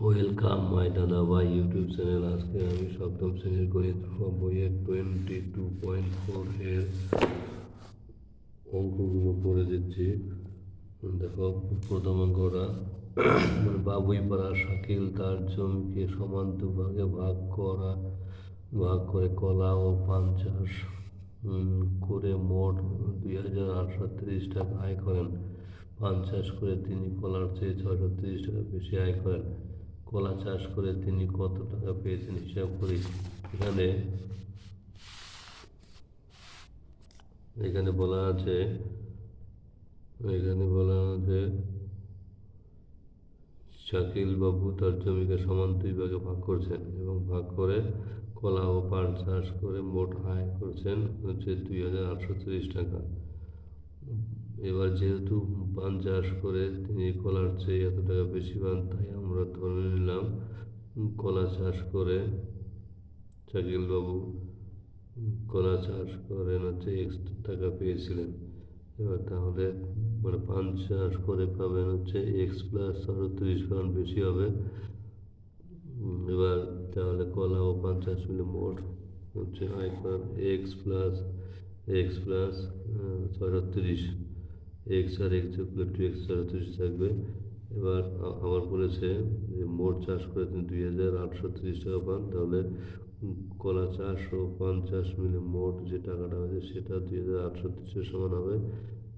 Welcome my দাদা ভাই YouTube channel. আজকে আমি সপ্তম শ্রেণির গণিত বইয়ের টোয়েন্টি টু পয়েন্ট ফোর এর অঙ্কগুলো করে দিচ্ছি। দেখো, প্রথম অঙ্কটা মানে বাবুই পাড়া শাকিল তার জমিকে সমান দুভাগে ভাগ করা, ভাগ করে কলা ও পান চাষ করে মোট দুই হাজার আটশো তিরিশ টাকা আয় করেন। পান চাষ করে তিনি কলার চেয়ে ছশো তিরিশ টাকা বেশি আয় করেন। কলা চাষ করে তিনি কত টাকা পেয়েছেন হিসাব করি। এখানে এখানে বলা আছে, এখানে বলা আছে, শাকিল বাবু তার জমিকে সমান দুই ভাগে ভাগ করছেন এবং ভাগ করে কলা ও পান চাষ করে মোট আয় করছেন হচ্ছে দুই হাজার আটশো তিরিশ টাকা। এবার যেহেতু পান চাষ করে তিনি কলার চেয়ে এত টাকা বেশি পান, তাই আমরা ধরে নিলাম কলা চাষ করে শাকিল বাবু কলা চাষ করেন, হচ্ছে এক্স টাকা পেয়েছিলেন। এবার তাহলে মানে পান চাষ করে পাবেন হচ্ছে এক্স প্লাস তিরিশ কারণ বেশি হবে। এবার তাহলে কলা ও পান চাষ মিলে মোট হচ্ছে আয়কর এক্স প্লাস এক্স প্লাস তিরিশ। এক্স আর এক্স যোগ করলে টু এক্স ছশো তিরিশ থাকবে। এবার আ- আবার বলেছে যে মোট চাষ করে তিনি দুই হাজার আটশো তিরিশ টাকা পান। তাহলে কলা চাষ ও পান চাষ মিলে মোট যে টাকাটা হয়েছে সেটা দুই হাজার আটশো তিরিশের সমান হবে।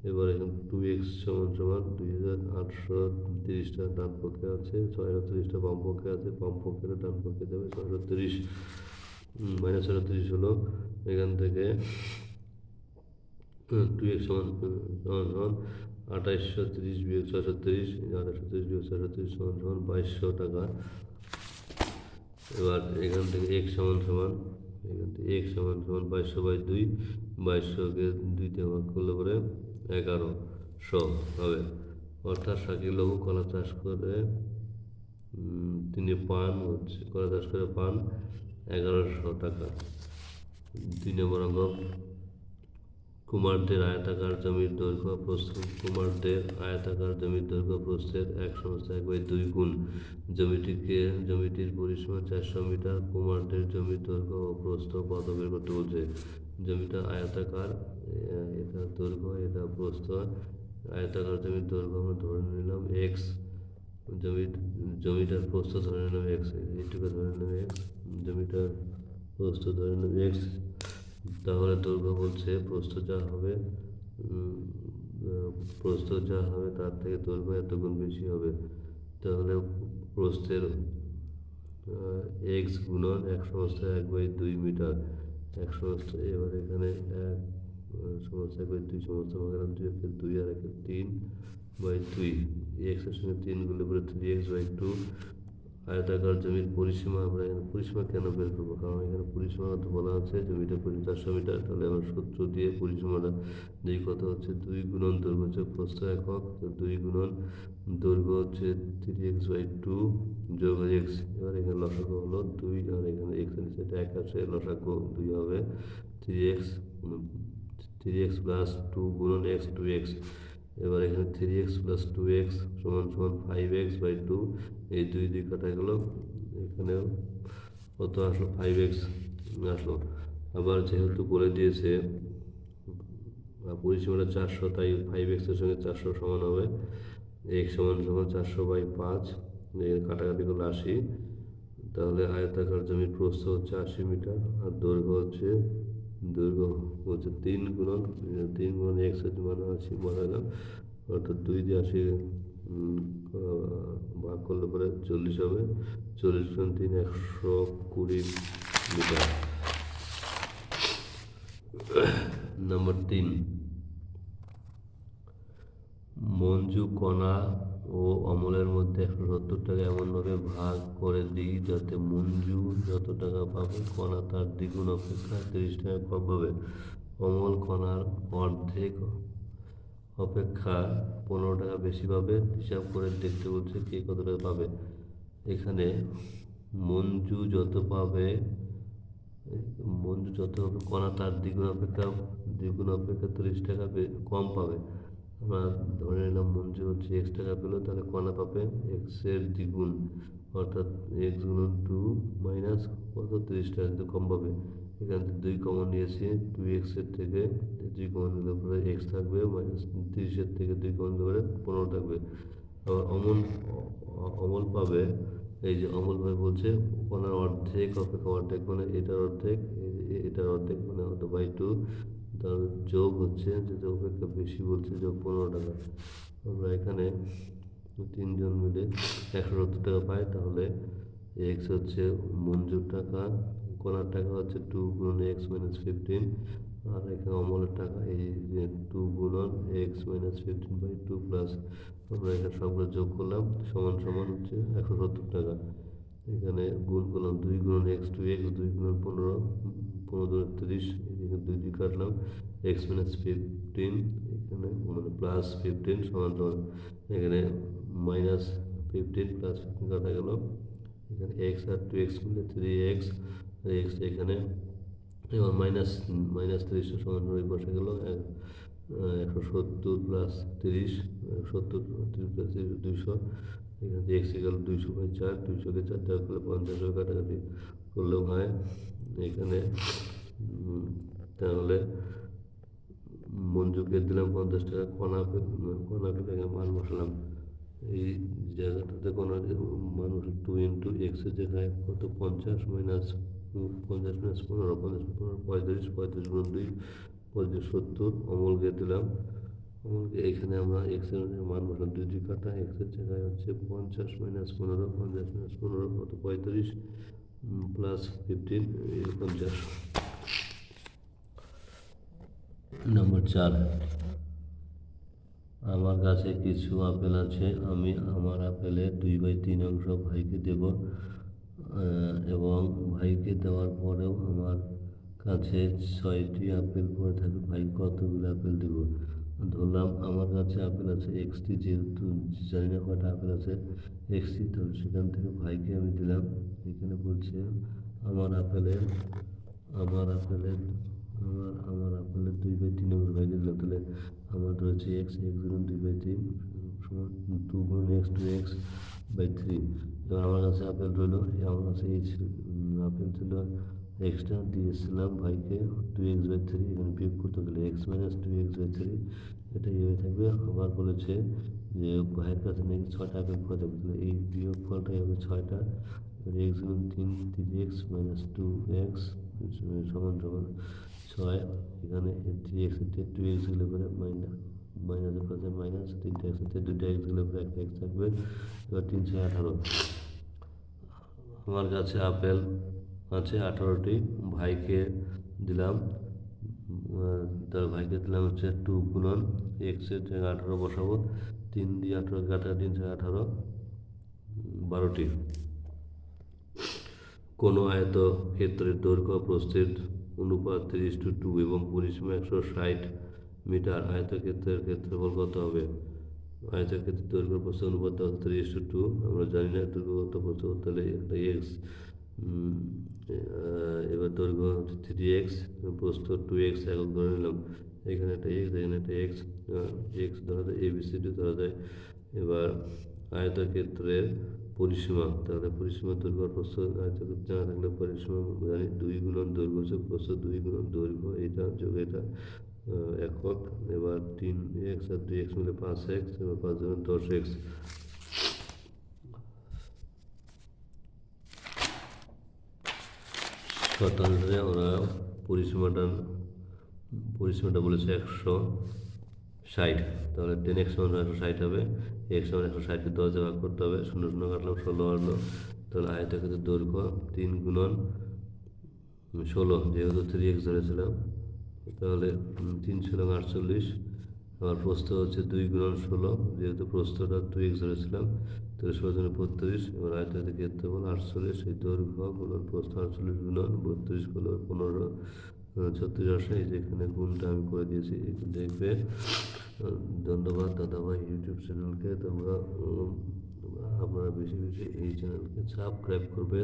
এবার এখানে টু এক্স সমান সমান দুই হাজার আটশো তিরিশটা ডান পক্ষে আছে, ছয়শো তিরিশটা বাম পক্ষে আছে, বাম পক্ষে ডান পক্ষে যাবে, ছয়শো তিরিশ মাইনাস ছয়শো তিরিশ হলো। এখান থেকে টু এক্স সমান সমান সমান আঠাইশশো তিরিশ বিয়োগ ছশো তিরিশ, আঠাইশশো তিরিশ বিয়োগ ছশো তিরিশ সমান সমান বাইশশো টাকা। এবার এখান থেকে এক সমান সমান, এখান থেকে এক সমান সমান বাইশশো বাই দুই, বাইশশোকে দুইতে ভাগ করলে পরে এগারোশো হবে। অর্থাৎ শাকিল বাবু কলা চাষ করে তিনি পান হচ্ছে, কলা চাষ করে পান এগারোশো টাকা। দুই নম্বর অঙ্ক। কুমারদের আয়তাকার জমির দৈর্ঘ্য প্রস্থ কুমারদের আয়তাকার জমির দৈর্ঘ্য প্রস্থের এক সমস্ত এক বাই দুই গুণ। জমিটিকে জমিটির পরিসীমা চারশো মিটার। কুমারদের জমির দৈর্ঘ্য ও প্রস্থ কত বের করতে বলছে? জমিটা আয়তাকার এটা দৈর্ঘ্য, এটা প্রস্থ। আয়তাকার জমির দৈর্ঘ্য আমরা ধরে নিলাম এক্স। জমির জমিটার প্রস্থ ধরে নিলাম এক্স। এইটুকু ধরে নিলাম এক্স। জমিটার প্রস্থ ধরে নিলাম এক্স। তাহলে দৈর্ঘ্য বলছে প্রস্থ যা হবে আহ, যা হবে তার থেকে দৈর্ঘ্য এত বেশি হবে। তাহলে প্রস্থের এক্স গুণন এক সমস্ত এক বাই দুই মিটার। এক সমস্ত এবার এখানে এক সমস্ত এক বাই দুই সমস্ত ভাগের দুই একে দুই আর একে তিন বাই দুই। এক্সের সঙ্গে তিনগুলো করে থ্রি এক্স বাই টু আয়তাকার জমির পরিসীমা আমরা এখানে পরিসীমা কেন বের করব? কারণ এখানে পরিসীমা তো বলা আছে, জমিটা চারশো মিটার, তাহলে আমরা সূত্র দিয়ে পরিসীমাটা যেই কত হচ্ছে দুই গুণন দৈর্ঘ্য হচ্ছে প্রস্থ একক দুই গুণন দৈর্ঘ্য হচ্ছে থ্রি এক্স বাই টু যোগ এক্স এবার এখানে লসাগু হলো দুই, আর এখানে এক্স নিচে এক আছে লসাগু দুই হবে three X three X plus two গুণন এক্স টু এক্স এবার এখানে three X plus two X সমান সমান ফাইভ এক্স বাই টু এই দুই দুই কাটা গেল। এখানেও কত আসলো? ফাইভ এক্স আসলো। আবার যেহেতু বলে দিয়েছে পরিসীমাটা চারশো, তাই ফাইভ এক্সের সঙ্গে চারশো সমান হবে। এক্স সমান সমান চারশো বাই পাঁচ কাটাকাটি করলে আশি। তাহলে আয়তাকার জমির প্রস্থ হচ্ছে আশি মিটার, আর দৈর্ঘ্য হচ্ছে দৈর্ঘ্য হচ্ছে তিন গুণন তিন গুণন এক্স হচ্ছে মানে আশি বানালাম অর্থাৎ দুই দিয়ে আশি ভাগ করলে পরে চল্লিশ হবে। চল্লিশ গুণ তিন, একশো কুড়ি মিটার। নম্বর তিন। মঞ্জু কণা ও অমলের মধ্যে একশো সত্তর টাকা এমনভাবে ভাগ করে দিই যাতে মঞ্জু যত টাকা পাবে, কণা তার দ্বিগুণ অপেক্ষা তিরিশ টাকা কম পাবে। অমল কণার অর্ধেক অপেক্ষা পনেরো টাকা বেশি পাবে। হিসাব করে দেখতে বলছে কে কত টাকা পাবে। এখানে মঞ্জু যত পাবে, মঞ্জু যত হবে কণা তার দ্বিগুণ অপেক্ষা দ্বিগুণ অপেক্ষা তিরিশ টাকা কম পাবে। আমরা ধরে নিলাম মঞ্জু হচ্ছে এক্স টাকা পেল, তাহলে কণা পাবে এক্সের দ্বিগুণ। অর্থাৎ এক্স গুণন টু মাইনাস কত? তিরিশ টাকা কিন্তু কম পাবে। এখান থেকে দুই কমন নিয়েছি টু এক্সের থেকে দুই কমন নিলে পরে এক্স থাকবে মাইনাস তিরিশের থেকে দুই কমন নিলে পরে পনেরো থাকবে। আবার অমল অমল পাবে, এই যে অমল ভাই বলছে, কণার অর্ধেক, অপেক্ষা অর্ধেক মানে এটার অর্ধেক এটার অর্ধেক মানে বাই টু তার যোগ হচ্ছে যেটা অপেক্ষা বেশি বলছে, যোগ পনেরো টাকা। আমরা এখানে তিনজন মিলে একশো সত্তর টাকা পাই, তাহলে এক্স হচ্ছে মঞ্জুর টাকা কোনার টাকা হচ্ছে টু গুণন এক্স মাইনাস ফিফটিন আর এখানে অমলের টাকা, এই টু গুণন X minus fifteen by two plus আমরা এখানে সবগুলো যোগ করলাম, সমান সমান হচ্ছে একশো সত্তর টাকা। এখানে গুণ করলাম দুই গুণন এক্স টু এক্স দুই গুণন পনেরো তিরিশ এখানে দুই দুই কাটলাম। এক্স মাইনাস ফিফটিন এখানে মানে প্লাস ফিফটিন সমান সমান এখানে মাইনাস ফিফটিন প্লাস ফিফটিন কাটা গেল। এখানে এক্স আর টু এক্স মিলে থ্রি এক্স এক্স এখানে এবার মাইনাস মাইনাস তিরিশশো সমান ওই বসে গেল। একশো সত্তর প্লাস তিরিশ সত্তর তিরিশ প্লাস তিরিশ দুইশো। এখানে এক্স গেল দুইশো বাই চার, দুইশোকে চার টাকা করলে পঞ্চাশ টাকা কাটাকাটি করলেও হয়। এখানে তাহলে মঞ্জুকে দিলাম পঞ্চাশ টাকা কণা কণা পেলে এখানে মান বসালাম। এই জায়গাটাতে কোনো মানুষ টু ইন্টু এক্সের জায়গায় কত? পঞ্চাশ মাইনাস পঞ্চাশ মাইনাস পনেরো, পঞ্চাশ পনেরো, পঁয়ত্রিশ পঁয়ত্রিশ গুণ দুই, পঁয়ত্রিশ সত্তর, অমলকে দিলাম। অমলকে এখানে আমরা এক্সের মান বসালাম। দুই দুই কাটা এক্সের জায়গায় হচ্ছে পঞ্চাশ মাইনাস পনেরো, পঞ্চাশ মাইনাস পনেরো, কত? পঁয়ত্রিশ। প্লাস ফিফটিন পঞ্চাশ। নম্বর চার। আমার কাছে কিছু আপেল আছে, আমি আমার আপেলের দুই বাই তিন অংশ ভাইকে দেব এবং ভাইকে দেওয়ার পরেও আমার কাছে ছয়টি আপেল পড়ে থাকে ভাই কতগুলো আপেল দেব? ধরলাম, আমার কাছে আপেল আছে এক্সটি যেহেতু জানি না কটা আপেল আছে এক্সটি তাহলে সেখান থেকে ভাইকে আমি দিলাম। এখানে বলছে, আমার আপেলের আমার আপেলের আমার আমার আপেলের দুই বাই তিন নম্বর ভাইকে দিলাম তাহলে আমার রয়েছে এক্স এক্স গুণ দুই বাই তিন, সমান টু গুণ X two X by three. আমার কাছে আপেল রইল আমার কাছে এই আপেল ছিল এক্সট্রা দিয়েছিলাম ভাইকে টু এক্স বাই থ্রি এখানে বিয়োগ করতে গেলে X minus two X by three এটা ইয়ে থাকবে। আবার বলেছে যে ভাইয়ের কাছে নাকি ছয়টা আপেল পড়ে থাকবে তাহলে এই বিয়োগ ফলটাই হবে ছয়টা এক্স গুণ তিন তিন এক্স মাইনাস টু এক্স সমান সমান ছয়। এখানে থ্রি এক্স টু এক্স গেলে পরে মাইনাস মাইনাসের পাশে মাইনাস তিনটা এক্স থেকে দুইটা এক্স গেলে পরে একটা এক্স থাকবে। এবার তিনশো আঠারো। আমার কাছে আপেল। আছে আঠারোটি। ভাইকে দিলাম। তার ভাইকে দিলাম হচ্ছে টু গুণন। এক্সের জায়গায় আঠারো বসাবো। তিন দিয়ে আঠারো কাটা তিনশো আঠারো। বারোটি। কোনো আয়ত ক্ষেত্রের দৈর্ঘ্য, প্রস্থের অনুপাত তিরিশ টু টু এবং পরিসীমা একশো ষাট মিটার। আয়তক্ষেত্রের ক্ষেত্রফল কত হবে? আয়তক্ষেত্রের দৈর্ঘ্য প্রস্থ অনুপাত তিরিশ টু টু আমরা জানি না দৈর্ঘ্য কত তাহলে একটা এক্স এবার দৈর্ঘ্য থ্রি এক্স প্রস্থ টু এক্স একক ধরে নিলাম। এখানে একটা এক্স এখানে একটা এক্স এক্স ধরা যায় এবিসিডি ধরা যায়। এবার আয়তক্ষেত্রের পরিসীমা, তাহলে পরিসীমা দৈর্ঘ্য প্রস্থ, আয়তক্ষেত্র জানা থাকলে পরিসীমা জানি, দুই গুণন দৈর্ঘ্য হচ্ছে প্রস্থ, দুই গুণন দৈর্ঘ্য, এটা যোগ এটা একক। এবার তিন এক্স আর দুই এক্স মিলে পাঁচ এক্স এবার পাঁচ গুণ দশ এক্স শতাংশে আমরা পরিসীমাটা পরিসীমাটা বলেছে একশো ষাট। তাহলে টেন এক্স সমান একশো ষাট হবে এক্স সমান একশো ষাটকে দশ ভাগ করতে হবে, শূন্য শূন্য কাটলাম ষোলো আসলো। তাহলে আয়তক্ষেত্রের দৈর্ঘ্য তিন গুণন ষোলো, যেহেতু থ্রি এক্স ধরেছিলাম। তাহলে তিন ষোলো আটচল্লিশ আমার প্রস্থ হচ্ছে দুই গুণন ষোলো, যেহেতু প্রস্থটা দুই এক্স ধরেছিলাম। জনে বত্রিশ এবার আয়তক্ষেত্রের ক্ষেত্রফল আটচল্লিশ, এই দৈর্ঘ্য গুণন প্রস্থ আটচল্লিশ গুণন বত্রিশগুলো পনেরো ছত্রিশ আসে, এই যে এখানে গুণটা আমি করে দিয়েছি দেখবে ধন্যবাদ দাদাভাই ইউটিউব চ্যানেলকে, তোমরা আপনারা বেশি বেশি এই চ্যানেলকে সাবস্ক্রাইব করবে,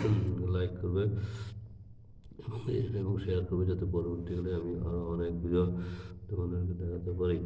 লাইক করবে, এবং এবং শেয়ার করবে, যাতে পরবর্তীকালে আমি আরও অনেক ভিডিও তোমাদেরকে দেখাতে পারি।